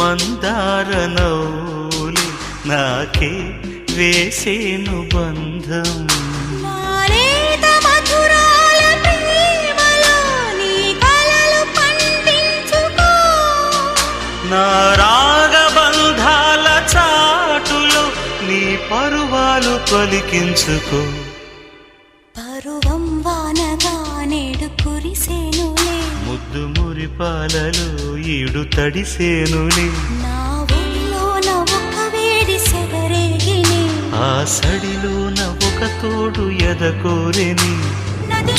చిన్నారనౌలి నాకే వేసేను బంధం. నీ రాగబంధాల చాటులో నీ పరువాలు పలికించుకో. పరువం వానగా నేడు కురిసేనులే ముద్దు మురిపాలలో ఈడు తడిసేనులే. ఆ సడిలోన ఒక తోడు ఎదకోరెని నది